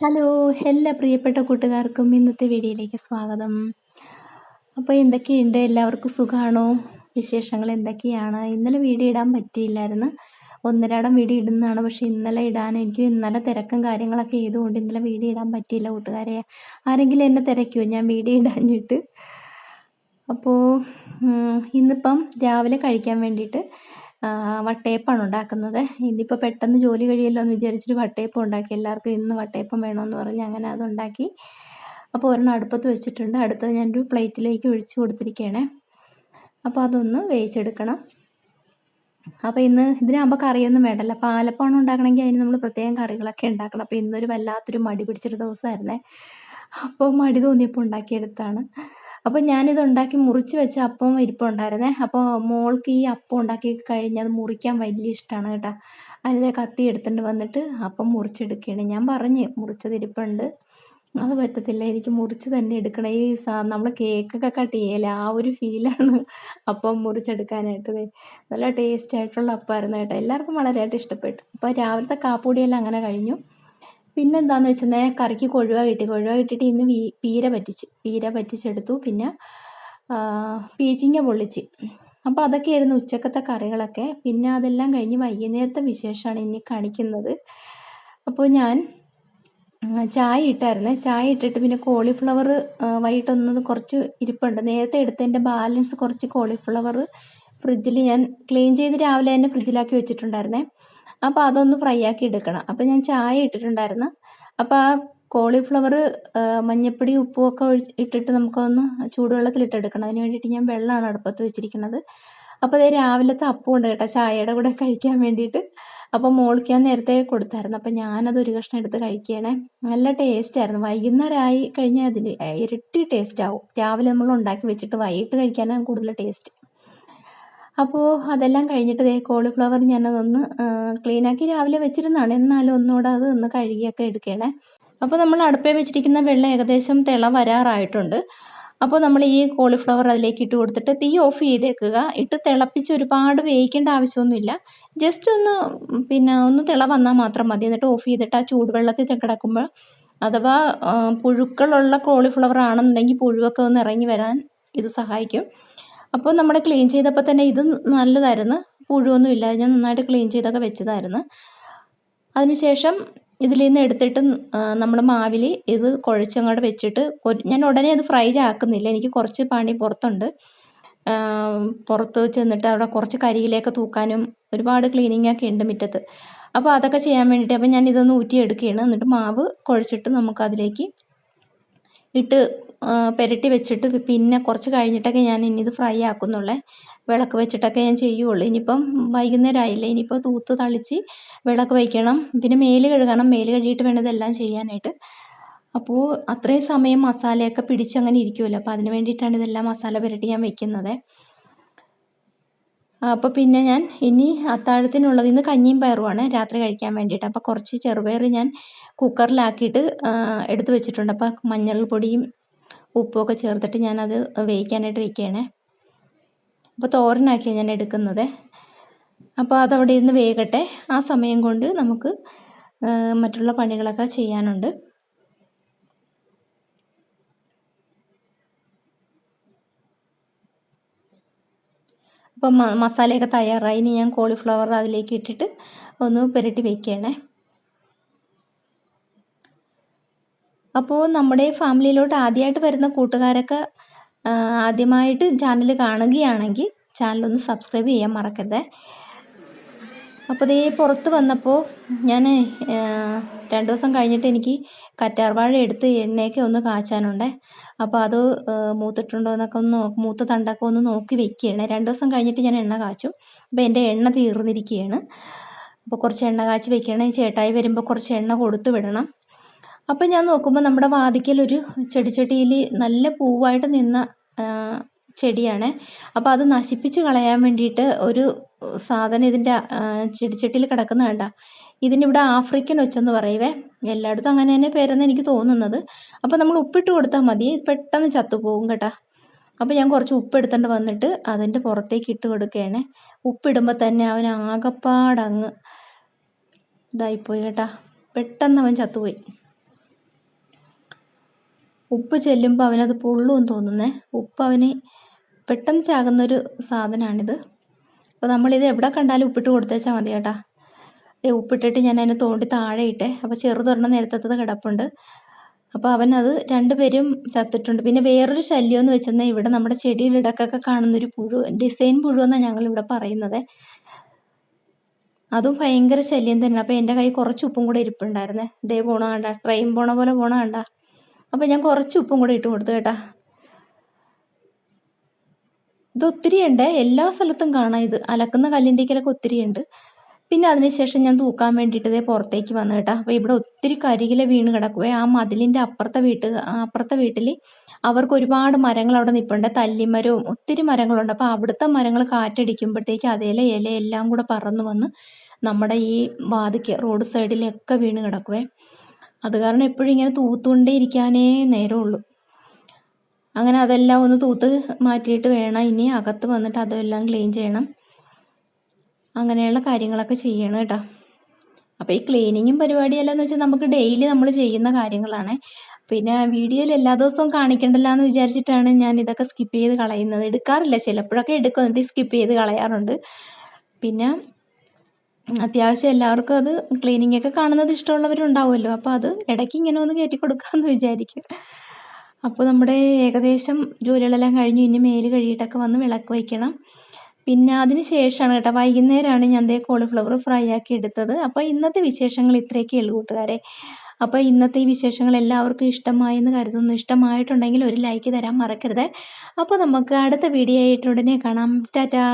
Hello എല്ലാ പ്രിയപ്പെട്ട കൂട്ടുകാർക്കും ഇന്നത്തെ വീഡിയോയിലേക്ക് സ്വാഗതം. അപ്പോൾ എന്തൊക്കെയുണ്ട്? എല്ലാവർക്കും സുഖമാണോ വിശേഷങ്ങൾ എന്തൊക്കെയാണ്? ഇന്നലെ വീഡിയോ ഇടാൻ പറ്റിയില്ലായിരുന്നു. ഒന്നരാടം വീഡിയോ ഇടുന്നതാണ്. പക്ഷേ ഇന്നലെ ഇടാൻ എനിക്ക് ഇന്നലെ തിരക്കും കാര്യങ്ങളൊക്കെ ചെയ്തുകൊണ്ട് ഇന്നലെ വീഡിയോ ഇടാൻ പറ്റിയില്ല കൂട്ടുകാരെ. ആരെങ്കിലും എന്നെ തിരക്കുമോ ഞാൻ വീഡിയോ ഇടാഞ്ഞിട്ട്. അപ്പോൾ ഇന്നിപ്പം രാവിലെ കഴിക്കാൻ വേണ്ടിയിട്ട് വട്ടയപ്പമാണ് ഉണ്ടാക്കുന്നത്. ഇന്നിപ്പോൾ പെട്ടെന്ന് ജോലി കഴിയല്ലോ എന്ന് വിചാരിച്ചിട്ട് വട്ടയപ്പം ഉണ്ടാക്കി. എല്ലാവർക്കും ഇന്ന് വട്ടയപ്പം വേണമെന്ന് പറഞ്ഞ് അങ്ങനെ അതുണ്ടാക്കി അപ്പോൾ ഒരെണ്ണം അടുപ്പത്ത് വെച്ചിട്ടുണ്ട്. അടുത്തത് ഞാനൊരു പ്ലേറ്റിലേക്ക് ഒഴിച്ച് കൊടുത്തിരിക്കുകയാണ് അപ്പോൾ അതൊന്ന് വേവിച്ചെടുക്കണം. അപ്പോൾ ഇന്ന് ഇതിനാകുമ്പോൾ കറിയൊന്നും വേണ്ടല്ലോ. ആലപ്പാണ് ഉണ്ടാക്കണമെങ്കിൽ അതിന് നമ്മൾ പ്രത്യേകം കറികളൊക്കെ ഉണ്ടാക്കണം. അപ്പോൾ ഇന്നൊരു വല്ലാത്തൊരു മടി പിടിച്ചൊരു ദിവസമായിരുന്നേ. അപ്പോൾ മടി തോന്നിയപ്പോൾ ഉണ്ടാക്കിയെടുത്താണ്. അപ്പോൾ ഞാനിത് ഉണ്ടാക്കി മുറിച്ച് വെച്ച അപ്പം ഇരിപ്പുണ്ടായിരുന്നേ. അപ്പോൾ മോൾക്ക് ഈ അപ്പം ഉണ്ടാക്കി കഴിഞ്ഞ് അത് മുറിക്കാൻ വലിയ ഇഷ്ടമാണ് കേട്ടോ. അതിനെ കത്തി എടുത്തിട്ട് വന്നിട്ട് അപ്പം മുറിച്ചെടുക്കുകയാണ്. ഞാൻ പറഞ്ഞ് മുറിച്ചത് ഇരിപ്പുണ്ട്. അത് പറ്റത്തില്ല. എനിക്ക് മുറിച്ച് തന്നെ എടുക്കണം. ഈ സാ നമ്മൾ കേക്കൊക്കെ കട്ട് ചെയ്യല്ലേ? ആ ഒരു ഫീലാണ് അപ്പം മുറിച്ചെടുക്കാനായിട്ട്. നല്ല ടേസ്റ്റ് ആയിട്ടുള്ള അപ്പമായിരുന്നു കേട്ടോ. എല്ലാവർക്കും വളരെയായിട്ട് ഇഷ്ടപ്പെട്ടു. അപ്പോൾ രാവിലത്തെ കാപ്പൂടിയെല്ലാം അങ്ങനെ കഴിഞ്ഞു. പിന്നെ എന്താണെന്ന് വെച്ചിട്ടുണ്ടെങ്കിൽ കറിക്ക് കൊഴുവ കിട്ടി. കൊഴുവ കിട്ടിയിട്ട് ഇന്ന് പീര പറ്റിച്ച്. പീര പറ്റിച്ചെടുത്തു. പിന്നെ പീച്ചിങ്ങ പൊള്ളിച്ച്. അപ്പോൾ അതൊക്കെയായിരുന്നു ഉച്ചക്കത്തെ കറികളൊക്കെ. പിന്നെ അതെല്ലാം കഴിഞ്ഞ് വൈകുന്നേരത്തെ വിശേഷമാണ് ഇനി കാണിക്കുന്നത്. അപ്പോൾ ഞാൻ ചായ ഇട്ടായിരുന്നേ. ചായ ഇട്ടിട്ട് പിന്നെ കോളിഫ്ലവർ വൈകിട്ടൊന്നത് കുറച്ച് ഇരിപ്പുണ്ട്. നേരത്തെ എടുത്തതിന്റെ ബാലൻസ് കുറച്ച് കോളിഫ്ലവർ ഫ്രിഡ്ജിൽ ഞാൻ ക്ലീൻ ചെയ്ത് രാവിലെ തന്നെ ഫ്രിഡ്ജിലാക്കി വെച്ചിട്ടുണ്ടായിരുന്നേ. അപ്പോൾ അതൊന്ന് ഫ്രൈ ആക്കി എടുക്കണം. അപ്പോൾ ഞാൻ ചായ ഇട്ടിട്ടുണ്ടായിരുന്നു. അപ്പോൾ ആ കോളിഫ്ലവർ മഞ്ഞപ്പൊടി ഉപ്പും ഒക്കെ ഇട്ടിട്ട് നമുക്കൊന്ന് ചൂടുവെള്ളത്തിൽ എടുക്കണം അതിന് വേണ്ടിയിട്ട് ഞാൻ വെള്ളമാണ് അടുപ്പത്ത് വെച്ചിരിക്കുന്നത്. അപ്പോൾ അതേ രാവിലത്തെ അപ്പം ഉണ്ട് കേട്ടോ ചായയുടെ കൂടെ കഴിക്കാൻ വേണ്ടിയിട്ട്. അപ്പോൾ മോൾക്ക് നേരത്തെ കൊടുത്തായിരുന്നു. അപ്പോൾ ഞാനത് ഒരു കഷ്ണം എടുത്ത് കഴിക്കുകയാണേ നല്ല ടേസ്റ്റ് ആയിരുന്നു. വൈകുന്നേരമായി കഴിഞ്ഞാൽ അതിന് ഇരട്ടി ടേസ്റ്റ് ആവും. രാവിലെ നമ്മൾ ഉണ്ടാക്കി വെച്ചിട്ട് വൈകിട്ട് കഴിക്കാനാണ് കൂടുതൽ ടേസ്റ്റ് അപ്പോൾ അതെല്ലാം കഴിഞ്ഞിട്ട് ദേ കോളിഫ്ലവർ ഞാനതൊന്ന് ക്ലീനാക്കി രാവിലെ വെച്ചിരുന്നതാണ്. എന്നാലും ഒന്നുകൂടെ അത് ഒന്ന് കഴുകിയൊക്കെ എടുക്കണേ. അപ്പോൾ നമ്മൾ അടുപ്പേ വെച്ചിരിക്കുന്ന വെള്ളം ഏകദേശം തിള വരാറായിട്ടുണ്ട്. അപ്പോൾ നമ്മൾ ഈ കോളിഫ്ലവർ അതിലേക്ക് ഇട്ട് കൊടുത്തിട്ട് തീ ഓഫ് ചെയ്തേക്കുക. ഇട്ട് തിളപ്പിച്ച് ഒരുപാട് വേവിക്കേണ്ട ആവശ്യമൊന്നുമില്ല. ജസ്റ്റ് ഒന്ന് പിന്നെ ഒന്ന് തിള വന്നാൽ മാത്രം മതി. എന്നിട്ട് ഓഫ് ചെയ്തിട്ട് ആ ചൂടുവെള്ളത്തിൽ കിടക്കുമ്പോൾ അഥവാ പുഴുക്കളുള്ള കോളിഫ്ലവർ ആണെന്നുണ്ടെങ്കിൽ പുഴുവൊക്കെ ഒന്ന് ഇറങ്ങി വരാൻ ഇത് സഹായിക്കും. അപ്പോൾ നമ്മുടെ ക്ലീൻ ചെയ്തപ്പോൾ തന്നെ ഇത് നല്ലതായിരുന്നു. പുഴുവൊന്നും ഇല്ല. ഞാൻ നന്നായിട്ട് ക്ലീൻ ചെയ്തൊക്കെ വെച്ചതായിരുന്നു. അതിനുശേഷം ഇതിൽ നിന്ന് എടുത്തിട്ട് നമ്മൾ മാവിൽ ഇത് കുഴച്ചങ്ങോട്ട് വെച്ചിട്ട് ഞാൻ ഉടനെ അത് ഫ്രൈ ആക്കുന്നില്ല. എനിക്ക് കുറച്ച് പണി പുറത്തുണ്ട്. പുറത്ത് ചെന്നിട്ട് അവിടെ കുറച്ച് കരിയിലേക്ക് തൂക്കാനും ഒരുപാട് ക്ലീനിങ് ഒക്കെ ഉണ്ട് മുറ്റത്ത്. അപ്പോൾ അതൊക്കെ ചെയ്യാൻ വേണ്ടിയിട്ട് അപ്പോൾ ഞാൻ ഇതൊന്ന് ഊറ്റിയെടുക്കുകയാണ്. എന്നിട്ട് മാവ് കുഴച്ചിട്ട് നമുക്കതിലേക്ക് ഇട്ട് പുരട്ടി വെച്ചിട്ട് പിന്നെ കുറച്ച് കഴിഞ്ഞിട്ടൊക്കെ ഞാൻ ഇനി ഇത് ഫ്രൈ ആക്കുന്നുള്ളേ. വിളക്ക് വെച്ചിട്ടൊക്കെ ഞാൻ ചെയ്യുള്ളൂ. ഇനിയിപ്പം വൈകുന്നേരം ആയില്ലേ ഇനിയിപ്പോൾ തൂത്ത് തളിച്ച് വിളക്ക് വയ്ക്കണം. പിന്നെ മേൽ കഴുകണം. മേൽ കഴുകിയിട്ട് വേണം ഇതെല്ലാം ചെയ്യാനായിട്ട്. അപ്പോൾ അത്രയും സമയം മസാലയൊക്കെ പിടിച്ചങ്ങനെ ഇരിക്കുമല്ലോ അപ്പോൾ അതിന് വേണ്ടിയിട്ടാണ് ഇതെല്ലാം മസാല പുരട്ടി ഞാൻ വെക്കുന്നത്. അപ്പോൾ പിന്നെ ഞാൻ ഇനി അത്താഴത്തിനുള്ളത് ഇന്ന് കഞ്ഞിയും പയറുമാണ് രാത്രി കഴിക്കാൻ വേണ്ടിയിട്ട്. അപ്പോൾ കുറച്ച് ചെറുപയർ ഞാൻ കുക്കറിലാക്കിയിട്ട് എടുത്തു വെച്ചിട്ടുണ്ട്. അപ്പോൾ മഞ്ഞൾ പൊടിയും ഉപ്പുമൊക്കെ ചേർത്തിട്ട് ഞാനത് വേവിക്കാനായിട്ട് വെക്കുകയാണേ. അപ്പോൾ തോരനാക്കിയാണ് ഞാൻ എടുക്കുന്നത്. അപ്പോൾ അതവിടെ ഇരുന്ന് വേകട്ടെ. ആ സമയം കൊണ്ട് നമുക്ക് മറ്റുള്ള പണികളൊക്കെ ചെയ്യാനുണ്ട്. അപ്പം മസാലയൊക്കെ തയ്യാറായി. ഇനി ഞാൻ കോളിഫ്ലവർ അതിലേക്ക് ഇട്ടിട്ട് ഒന്ന് പുരട്ടി വയ്ക്കുകയാണേ അപ്പോൾ നമ്മുടെ ഫാമിലിയിലോട്ട് ആദ്യമായിട്ട് വരുന്ന കൂട്ടുകാരൊക്കെ ആദ്യമായിട്ട് ചാനൽ കാണുകയാണെങ്കിൽ ചാനലൊന്ന് സബ്സ്ക്രൈബ് ചെയ്യാൻ മറക്കരുത്. അപ്പോൾ ഇതേ പുറത്ത് വന്നപ്പോൾ ഞാൻ രണ്ട് ദിവസം കഴിഞ്ഞിട്ട് എനിക്ക് കറ്റാർവാഴ എടുത്ത് എണ്ണയൊക്കെ ഒന്ന് കാച്ചാനുണ്ട്. അപ്പോൾ അത് മൂത്തിട്ടുണ്ടോ എന്നൊക്കെ ഒന്ന് മൂത്ത തണ്ടൊക്കെ ഒന്ന് നോക്കി വെക്കുകയാണ്. രണ്ട് ദിവസം കഴിഞ്ഞിട്ട് ഞാൻ എണ്ണ കാച്ചും. അപ്പോൾ എന്റെ എണ്ണ തീർന്നിരിക്കുകയാണ്. അപ്പോൾ കുറച്ച് എണ്ണ കാച്ചി വെക്കണം ചേട്ടായി വരുമ്പോൾ കുറച്ച് എണ്ണ കൊടുത്തു വിടണം. അപ്പം ഞാൻ നോക്കുമ്പോൾ നമ്മുടെ വാതിക്കൽ ഒരു ചെടിച്ചട്ടിയിൽ നല്ല പൂവായിട്ട് നിന്ന ചെടിയാണ്. അപ്പോൾ അത് നശിപ്പിച്ച് കളയാൻ വേണ്ടിയിട്ട് ഒരു സാധനം ഇതിന്റെ ചെടിച്ചട്ടിയിൽ കിടക്കുന്ന കണ്ട. ഇതിനിവിടെ ആഫ്രിക്കൻ ഒച്ചെന്ന് പറയുവേ. എല്ലായിടത്തും അങ്ങനെ തന്നെ പേരെന്ന് എനിക്ക് തോന്നുന്നത്. അപ്പോൾ നമ്മൾ ഉപ്പിട്ട് കൊടുത്താൽ മതി. പെട്ടെന്ന് ചത്തുപോകും കേട്ടോ. അപ്പോൾ ഞാൻ കുറച്ച് ഉപ്പ് എടുത്തുകൊണ്ട് വന്നിട്ട് അതിന്റെ പുറത്തേക്ക് ഇട്ട് കൊടുക്കുകയാണ്. ഉപ്പിടുമ്പോൾ തന്നെ അവൻ ആകപ്പാടങ്ങ് ഇതായിപ്പോയി കേട്ടാ. പെട്ടെന്ന് അവൻ ചത്തുപോയി. ഉപ്പ് ചെല്ലുമ്പോൾ അവനത് പൊള്ളുമെന്ന് തോന്നുന്നേ. ഉപ്പ് അവന് പെട്ടെന്ന് ചാകുന്നൊരു സാധനമാണിത് അപ്പോൾ നമ്മളിത് എവിടെ കണ്ടാലും ഉപ്പിട്ട് കൊടുത്തേച്ചാൽ മതി കേട്ടാ. ഏ ഉപ്പിട്ടിട്ട് ഞാൻ അതിനെ തോണ്ടി താഴെ ഇട്ടേ. അപ്പോൾ ചെറുതൊരെണ്ണം നേരത്തത് കിടപ്പുണ്ട്. അപ്പോൾ അവനത് രണ്ടുപേരും ചത്തിട്ടുണ്ട്. പിന്നെ വേറൊരു ശല്യം എന്ന് വെച്ചെന്നാൽ ഇവിടെ നമ്മുടെ ചെടിയുടെ ഇടക്കൊക്കെ കാണുന്നൊരു പുഴു ഡിസൈൻ പുഴു എന്നാണ് ഞങ്ങളിവിടെ പറയുന്നത്. അതും ഭയങ്കര ശല്യം തന്നെയാണ്. അപ്പോൾ എന്റെ കൈ കുറച്ച് ഉപ്പും കൂടെ ഇരിപ്പുണ്ടായിരുന്നേ. ഇതേ പോണ കണ്ട ട്രെയിൻ പോണ പോലെ പോണ കണ്ട അപ്പോൾ ഞാൻ കുറച്ച് ഉപ്പും കൂടെ ഇട്ട് കൊടുത്തു കേട്ടാ. ഇത് ഒത്തിരി ഉണ്ട്. എല്ലാ സ്ഥലത്തും കാണാം ഇത്. അലക്കുന്ന കല്ലിന്റെക്കലൊക്കെ ഒത്തിരി ഉണ്ട്. പിന്നെ അതിനുശേഷം ഞാൻ തൂക്കാൻ വേണ്ടിയിട്ട് ഇതേ പുറത്തേക്ക് വന്നു കേട്ടോ. അപ്പോൾ ഇവിടെ ഒത്തിരി കരികില വീണ് കിടക്കുവേ. ആ മതിലിന്റെ അപ്പുറത്തെ വീട്ട് അപ്പുറത്തെ വീട്ടിൽ അവർക്ക് ഒരുപാട് മരങ്ങൾ അവിടെ നിൽപ്പുണ്ട് തല്ലിമരവും ഒത്തിരി മരങ്ങളുണ്ട്. അപ്പോൾ അവിടുത്തെ മരങ്ങൾ കാറ്റടിക്കുമ്പോഴത്തേക്ക് അതേലെ ഇല എല്ലാം കൂടെ പറന്നു വന്ന് നമ്മുടെ ഈ വാതിക്ക് റോഡ് സൈഡിലൊക്കെ വീണ് കിടക്കുവേ. അത് കാരണം എപ്പോഴും ഇങ്ങനെ തൂത്തുകൊണ്ടേ ഇരിക്കാനേ നേരമുള്ളൂ. അങ്ങനെ അതെല്ലാം ഒന്ന് തൂത്ത് മാറ്റിയിട്ട് വേണം. ഇനി അകത്ത് വന്നിട്ട് അതെല്ലാം ക്ലീൻ ചെയ്യണം. അങ്ങനെയുള്ള കാര്യങ്ങളൊക്കെ ചെയ്യണം കേട്ടോ. അപ്പോൾ ഈ ക്ലീനിങ്ങും പരിപാടിയെല്ലാം വെച്ചാൽ നമുക്ക് ഡെയിലി നമ്മൾ ചെയ്യുന്ന കാര്യങ്ങളാണ്. പിന്നെ വീഡിയോയിൽ എല്ലാ ദിവസവും കാണിക്കണ്ടല്ലോ എന്ന് വിചാരിച്ചിട്ടാണ് ഞാൻ ഇതൊക്കെ സ്കിപ്പ് ചെയ്ത് കളയുന്നത്. എടുക്കാറില്ല. ചിലപ്പോഴൊക്കെ എടുക്കും. എന്നിട്ട് സ്കിപ്പ് ചെയ്ത് കളയാറുണ്ട്. പിന്നെ അത്യാവശ്യം എല്ലാവർക്കും അത് ക്ലീനിങ് ഒക്കെ കാണുന്നത് ഇഷ്ടമുള്ളവരുണ്ടാവുമല്ലോ. അപ്പോൾ അത് ഇടയ്ക്ക് ഇങ്ങനെ ഒന്ന് കയറ്റി കൊടുക്കാമെന്ന് വിചാരിക്കും. അപ്പോൾ നമ്മുടെ ഏകദേശം ജോലികളെല്ലാം കഴിഞ്ഞു. ഇനി മേൽ കഴുകിയിട്ടൊക്കെ വന്ന് വിളക്ക് വയ്ക്കണം. പിന്നെ അതിന് ശേഷമാണ് കേട്ടോ വൈകുന്നേരമാണ് ഞാൻ ദേ കോളിഫ്ലവർ ഫ്രൈ ആക്കി എടുത്തത്. അപ്പോൾ ഇന്നത്തെ വിശേഷങ്ങൾ ഇത്രയൊക്കെ ഉള്ളൂ കൂട്ടുകാരെ. അപ്പോൾ ഇന്നത്തെ ഈ വിശേഷങ്ങൾ എല്ലാവർക്കും ഇഷ്ടമായെന്ന് കരുതുന്നു. ഇഷ്ടമായിട്ടുണ്ടെങ്കിൽ ഒരു ലൈക്ക് തരാൻ മറക്കരുത്. അപ്പോൾ നമുക്ക് അടുത്ത വീഡിയോ ആയിട്ട് ഉടനെ കാണാം. ടാറ്റാ!